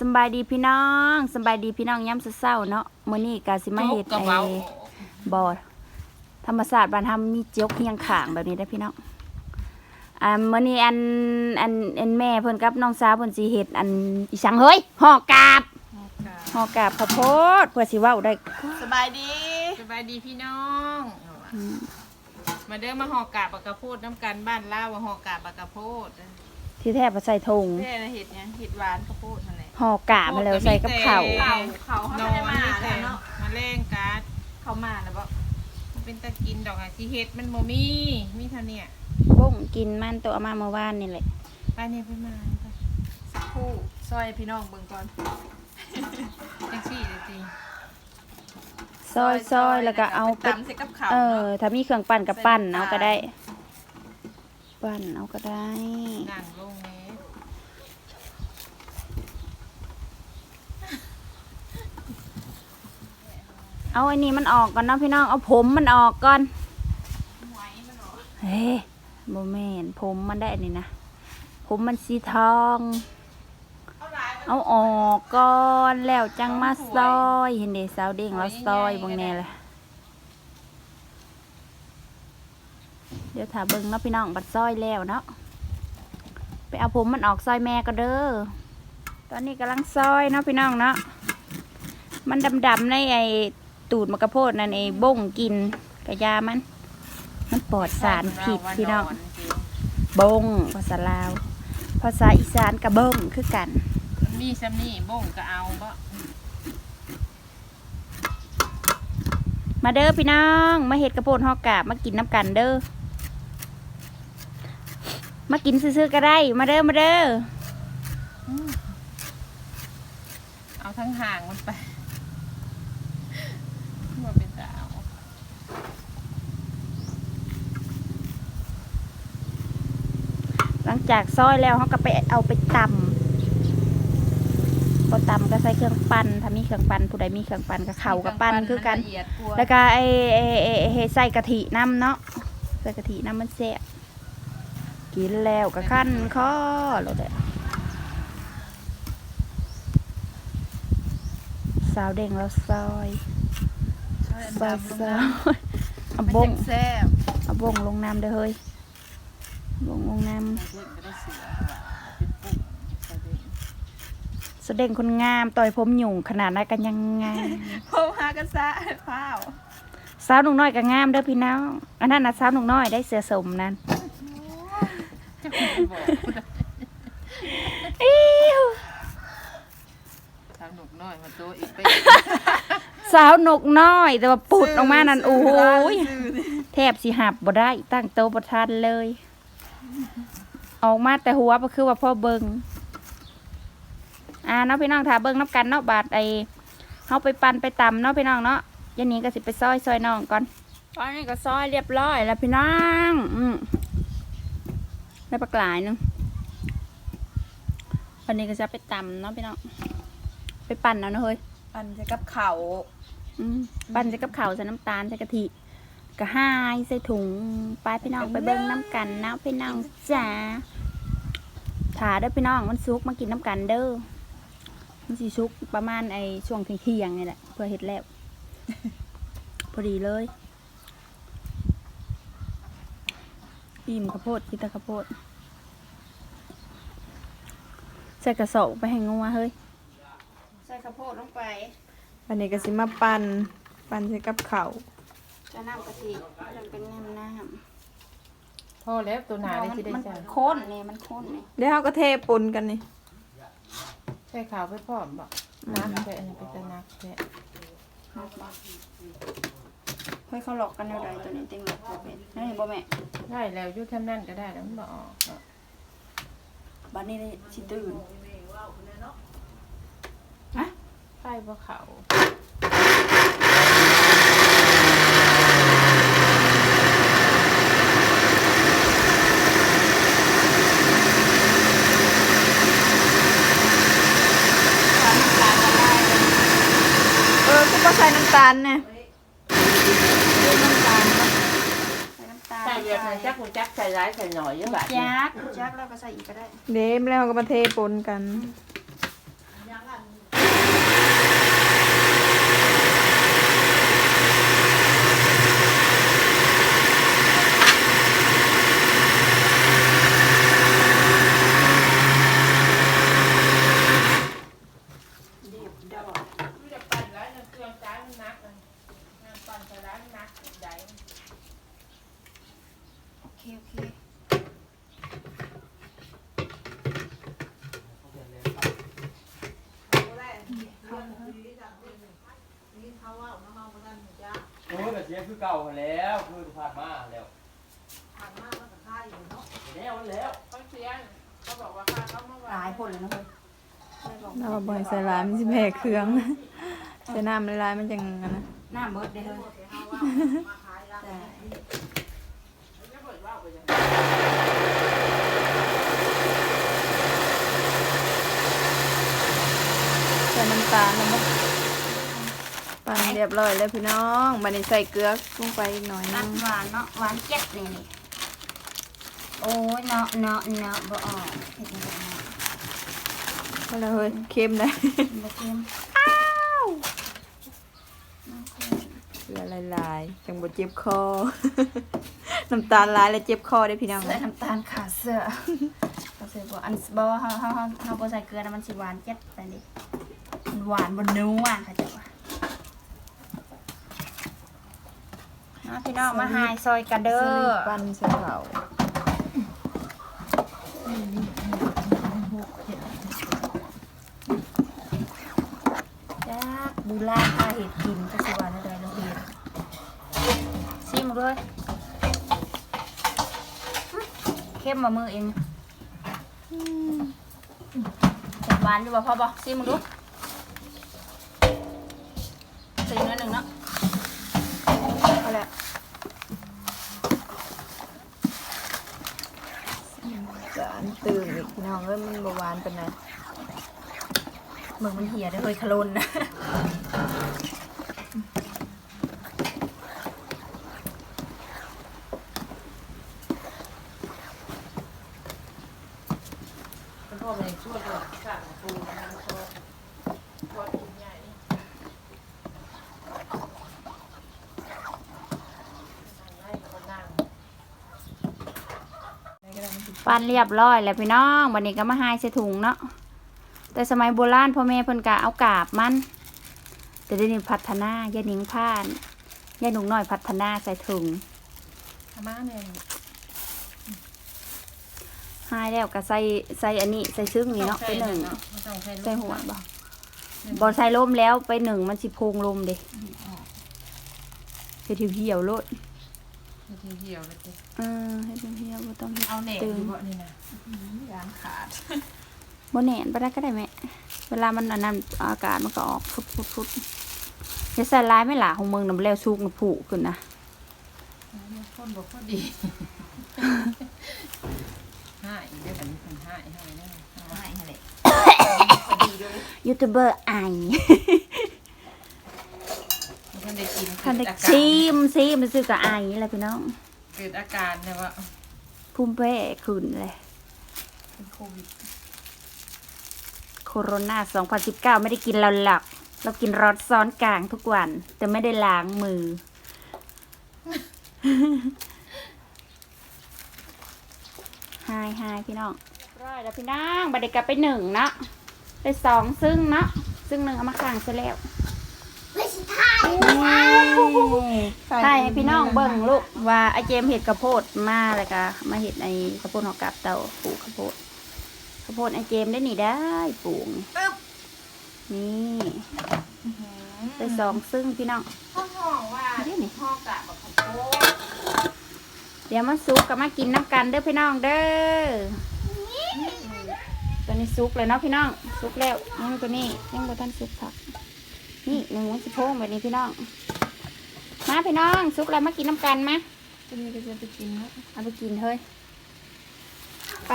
สำบายดีพี่น้องสำบายดีพี่น้องย้ำเศร้าๆเนาะมื้อนี้กาสิมาเฮ็ดกระไอ้เป๋าบ่ธรรมศาสตร์บ้านทำมีจกเฮียงข้างแบบนี้ได้อพี่น้องอ่ามื้อนี้อันอันอันแม่เพิ่นกับน้องสาวเพิ่นสิเฮ็ดอันอีสังเฮ้ยห่อกาบห่อกาบข้าวโพดเพื่อสิเว้าได้สบายดีสบายดีพี่น้อง มาเด้อมาหอกกาบปากกระโพดน้ำกันบ้านลาวว่าหอกกาบปากกระโพดที่แท้บ่ใส่ถุงแม่นะเห็ดหยังเห็ดหวานข้าวโพดนั่นแหละห่อกาบมาแล้วใส่กับข้าวเขาเขานเขาอไม่ได้นมานี่แต่แล้วเนาะมาแรงการ์ดเขามาแล้วบ่มันเป็นตะกินดอกอะที่เฮ็ดมันบ่มีมีเท่าเนี้ยบ้งกินมันตัวเอามาเมื่อวานนี่แหละไปเนี่ยไปมาไปสักครู่ซอยพี่น้องเบิ่งก่อนแท็กซี่เลยจริงซอยซอยแล้วก็เอาไปตำใส่กับข้าวเออเนาะถ้ามีเครื่องปั่นกับปั่นใส่เอาน้ำตาลก็ได้ ปั่นเอาก็ได้นั่งลงแม่ เอาไอันนี้มันออกก่อนนะพี่น้อง เอาผมมันออกก่อนเฮ้ยโมเมนผมมันได้นนี้นะ ผมมันสีทอง เอาออกก่อนแล้วจังมาซอย เห็นเดสาวเด้งแล้วซอยบางแน่เลยเดี๋ยวถ้าเบิ่งเนาะพี่น้องบัดซอยแล้วเนาะ ไปเอาผมมันออกซอยแม่ก็เด้อ ตอนนี้กำลังซอยเนาะพี่น้องเนาะ มันดำๆในไอ ตูดมะกระโพดนั่นไอ้บ้งกินกระยามัน มันปลอดสารผิดพี่น้องบงภาษาลาว ภาษาอีสานกระเบิ้งคือกันมันมีซ้ำนี่บ่งก็เอาบ่มาเด้อพี่น้อง มาเห็ดกระโพดฮอกกาบมากินน้ำกันเด้อมากินซื้อๆก็ได้ มาเด้อมาเด้อเอาทั้งห่างมันไปบ่เป็นตาเอา หลัง จากซอยแล้วเขาก็ไปเอาไปตำพอตำก็ใส่เครื่องปั้นถ้ามีเครื่องปั้นผู้ใดมีเครื่องปั้นก็เข่ากับปั้นคือกัน ละเอียดกว่าแล้วก็ไอ้ไอ้ไอ้ไอ้ใส่กะทิน้ำเนาะใส่กะทิน้ำมันแซ่บกินแล้วก็ขั้นคอแล้วแหละสาวเด้งแล้วซอยซอยซอยเอาบงแซ่บเอาบงลงน้ำเด้อเฮ้ย บงลงน้ำแสดงคนงามต่อยผมหยุ่งขนาดนั้นกันยังงามโพหากระซะพ้าวสาวหนุ่มน้อยก็งามเด้อพี่น้องอันนั้นนะสาวหนุ่มน้อยได้เสือสมนั่นจะคุณบอกอิ๊วทำหนุกน้อยมาตัวอีกไปสาวหนกน้อย แต่ว่าปุดออกมานั่นโอ้โหยแทบสิหับบ่ได้ ตั้งโตะประทันเลย ออกมาแต่หัวก็คือว่าพ่อเบิงอ่าเนาะพี่น้องถ้าเบิงนับกันเนาะบาดไอเฮาไปปั่นไปตำเนาะพี่น้องเนาะยันนี้ก็สิไปซอยซอยน้องก่อนตอนนี้ก็ซอยเรียบร้อยแล้วพี่น้องอืมได้ปลากหลายหนึงวันนี้ก็จะไปตำเนาะพี่น้องไปปั่นเอาเนาะเฮ้ยอันใส่กับข้าวอืมปั่นใส่กับข้าวใส่น้ำตาลใส่กะทิ กะห้ายใส่ถุงไปพี่น้องไปเบิ้งน้ำกันนะพี่น้องจ๋าถาเด้อพี่น้องมันซุกมากินน้ำกันเด้อมันสิซุกประมาณไอ้ช่วงเที่ยงๆนี่แหละเพื่อเฮ็ดแล้วพอดีเลยอิ่มข้าวโพดกินแต่ข้าวโพดใส่กระสอบไปให้งัวเฮ้ยใส่ข้าวโพดลงไปอันนี้ก็สิมาปั่นปั่นใส่กับข้าว จะน้ำกะทิมันเป็นน้ำน้พอแล้วตัวหำนาได้มันที่ได้มันจ้ะข้นนี่มันข้นนี่เดี๋ยวเฮาก็เทปนกันนี่ใช่ขาวไปพร้อมบ่นักแต่อันนี้เป็นตะนักแต่เฮ้ยเขาหลอกกันเอาใดตัวนี้เต็งหลอกบ่เป็นนั่นนี่บ่แม่ใช่แล้วอยุทำนั่นก็ได้แล้วมันบ่ออกเนาะบัดนี้ได้สิตื่นไข่บ่เขา เออกูก็ใส่น้ำตาลเนี่ยน้ำตาลใส่น้ำตาลใส่เยอะใส่จักกูจักใส่ร้ายใส่หน่อยเยอะแบบจักจักแล้วก็ใส่อีกก็ได้ เดมแล้วก็มาเทปนกัน ไปร้านนักใดโอเค โอเค โอ้ยแบบเนี้ยคือเก่าแล้วคือผ่านมาแล้วเล้วแล้วเขาเสียงเขาบอกว่าข้าเขาเมื่อหวาลายนผลเลยนะเว้ยไม่บอกเราบ่อยใส่ลายมันสิแพ้เครื่อง ใส่น้ำละลายมันจังอันนะ หน้าเบิดได้เลย แต่ใส่น้ำตาลแล้วบ่ปั่นเรียบร้อยแล้วพี่น้องบัดนี้ใส่เกลือลงไปอีกหน่อยนึนัดงหวานเนาะหวานเจ็ดนี่นี่โอ้ยเนาะเนาะเนาะบ่ออกเห็ดบ่ออกก็แล้วเฮ้ยเค็มเลยบ่เค็ม เกลือลายๆจังบ่เจ็บคอ น้ำตาลลายแล้วเจ็บคอได้อพี่น้อง ใส่น้ำตาลขาเสื้อเขาใส่บ่อันบ่เฮาเฮาเฮาเฮาบ่ใส่เกลือนะมันสิหวานเจ็ดแต่นี่มันหวานบ่นัวค่ะเจ้าว่ามาพี่น้องมาหายซอยกันเด้อปั่นใส่เขาจักบูลาพาเห็ดกินก็สิหวา ด้วยเข้มมามือเองหวานอยู่บ่พอบ่ชิมดูใส่น้อยหนึ่งเนาะเอาละสารตื่นอีกน้องเอ้ยมันบ่หวานปนใดเมืองมันเหี่ยได้เลยขลุนนะ พ่อเป็นช่วยตัวข้างปูนะโซ่พอกินใหญ่ปั้นเรียบร้อยแล้วพี่น้องวันนี้ก็มาหายใส่ถุงเนาะแต่สมัยโบราณพ่อแม่เพิ่นกะเอากาบมันแต่เดี๋ยวนี้พัฒนายายหนิงผ่านยายหนุ่งน้อยพัฒนาใส่ถุงอาม่าเนี่ย หายแล้วก็ใส่ใส่อันนี้ใส่ซึ้งนี่เนาะไปหนึ่งไม่ต้องใส่ใส่หัวบ่บ่ใส่ลมแล้วไปหนึ่งมันสิโพงลมเด้เฮ็ดเหี่ยวๆโลดทีเดียวเลยจิเออเฮ็ดเหี่ยวๆบ่ต้องเฮ็ดเอาเหน็บตึงดีกว่านี่นะยางขาดบ่แน่นบ่ได้ก็ได้แม่เวลามันอันนั้นอากาศมันก็ออกฟุดๆๆอย่าใส่ลายไม่หล่ะของมึงนำแล้วสุกน่ะผุขึ้นนะคนบอกก็ดีห้าอีกเดี๋ยว แบบนี้คนห้าอีกห้าเนี่ยห้าอีกเลยยูทูบเบอร์ไอท่านได้กินท่านได้เกิอาการชิมซิมซื้อกับไอแหละพี่น้อง เกิดอาการเนี่ยว่าภูมิแพ้ขึ้นเลยเป็นโควิดโคโรนา 2019 ไม่ได้กินเราหลับเรากินรสซ้อนกลางทุกวัน แต่ไม่ได้ล้างมือ หายหายพี่น้อง ร้อยแล้วพี่น้องบัดเด็กกลับไปหนึ่งเนาะไปสองซึ่งเนาะซึ่งหนึ่งเอามาข้างซะแล้วใช่ให้พี่น้องเบิ่งลูกว่าไอเจมเห็ดกระโพดมาแล้วก็มาเห็ดไอข้าวโพดหอกกับเต่าปลูกข้าวโพดข้าวโพดไอเจมได้นี่ได้ปลูกนี่ไปสองซึ่งพี่น้องห้องห้องว่าไม่ได้นี่ห้องกะแบบข้าวโพดเดี๋ยวมาซุกกับมากินน้ำกันเด้อพี่น้องเด้อ ตัวนี้ซุกเลยเนาะพี่น้องซุกแล้วยังตัวนี้ยังบ่ทันซุกผัก นี่หนึ่งมันสิโพงแบบนี้พี่น้องมาพี่น้องซุกแล้วมากินน้ำกันมาตัวนี้ก็จะไปกินเนาะเอาไปกินเฮ้ยไป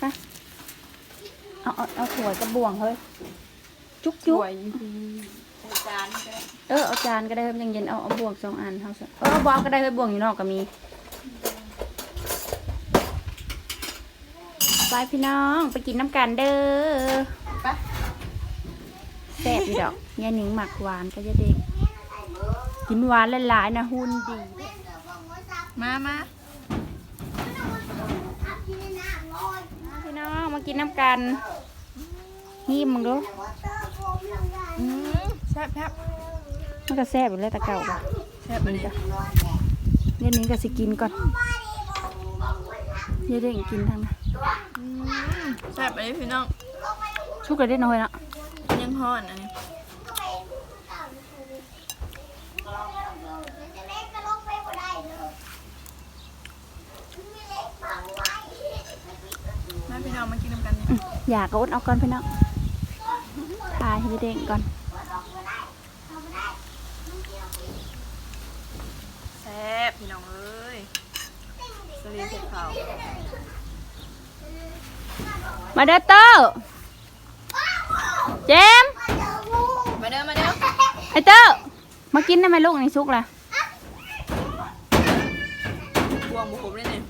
ไปเอาเอาเอาถั่วกระบวงเฮ้ยจุกสจุกวยอยู่พี่เออเอาจานก็ได้เฮ้ยมันยังเย็นเอาเอาบวงสองอันเท่าสิเออเอาบวงก็ได้เฮ้ยบวงอยู่นอกก็มี ไปพี่น้องไปกินน้ำกันเด้อแซ่บอีดอกยาหนิงหมักหวานก็จะเด็ก กินหวานหลายๆนะหุ่นดี มามาพี่น้องมากินน้ำกันหิมมึงดูแซ่บแซ่บมันก็แซ่บอยู่แล้วต่เก่าป่ะแซ่บเลยจ้ะยายหนิงก็สิกินก่อนยายเด็กกินทางนั้น แซ่บไปเลยพี่น้องชุกเลยได้น้อยนะยังหอนอันนี้มาพี่น้องมากินน้ำกันยอยากก็อดเอาก่อนพี่น้องทาให้เด้งก่อนแซ่บพี่น้องเอ้ยสลีเผ็ดเผา มาเด้อเตอร์เจมส์มาเด้อมาเด้อไอเตอร์มากินได้ไหมลูกนี่ซุกล่ะบวงบุผมเลยเนี่ย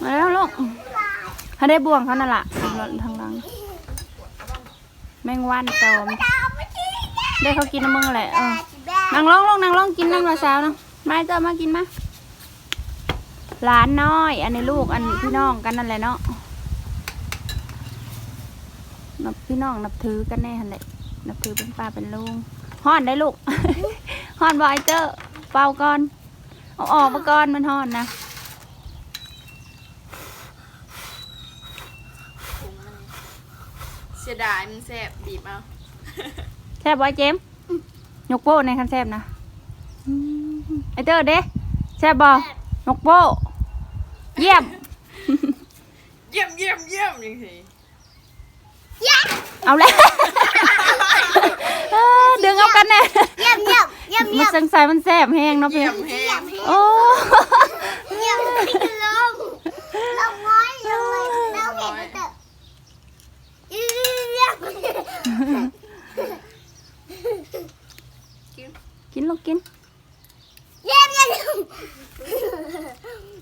มาแล้วลูกถ้าได้บ่วงเขานั่นล่ะทางหลังแมงวันตอมได้เขากินน้ำมึงแหละเออนั่งลงลงนั่งลงกินน้ำละสาวนะมาไอ้เตอร์มากินมา หลานน้อย อันนี้ลูกอันพี่น้องกันนั่นแหละเนาะนับพี่น้องนับถือกันแน่หันแหละนับถือเป็นป้าเป็นลุงฮ้อนได้ลูกฮ้อนบอยเตอร์เป่าก่อนเอาออกมาก่อนมันฮ้อนนะเสียดายมันแซ่บบีบเอาแซ่บบอยเจมส์ยกโป้ในคันแซ่บนะอืมไอเตอร์เด้แซ่บบอยกโป้ เยี่ยม เยี่ยมเยี่ยมเยี่ยมจริงสิเอาเลยเออดึงเอากันแน่เยี่ยมเยี่ยมเยี่ยมมันสังสายมันแซ่บแห้งเนาะพี่เยี่ยมแห้งโอ้ เยี่ยมลมลมน้อยลมน้อยลมเห็นเถอะเยี่ยมกินลูกกินเยี่ยมเยี่ยม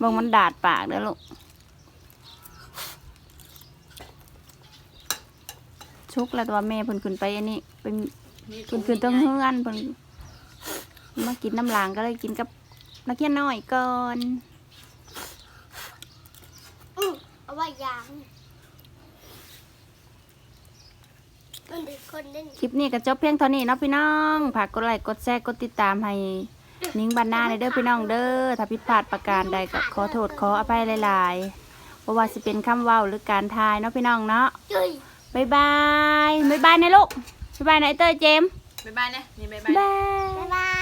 บางมันดาดปากเด้อลูกชุกแล้วตัวแม่เพิ่นขึ้นไปอันนี้เป็นกินคืนต้องเฮือนเพิ่นมากินน้ำลางก็เลยกินกับนักเรียนน้อยก่อนเอาไว้ยางมันเป็นคนเล่นคลิปนี้ก็จบเพียงเท่านี้เนาะพี่น้องฝากกดไลค์กดแชร์กดติดตามให้ นิ้งบันนาในเด้อพี่น้องเด้อถ้าผิดพลาดประการใดก็ขอโทษขออภัยหลายๆเพราะว่าสิเป็นคำเว้าหรือการทายเนาะพี่น้องเนาะจุยบ๊ายบายบ๊ายบายนะลูกบ๊ายบายนะไอเตอร์เจมส์บ๊ายบายนะนี่บ๊ายบาย บา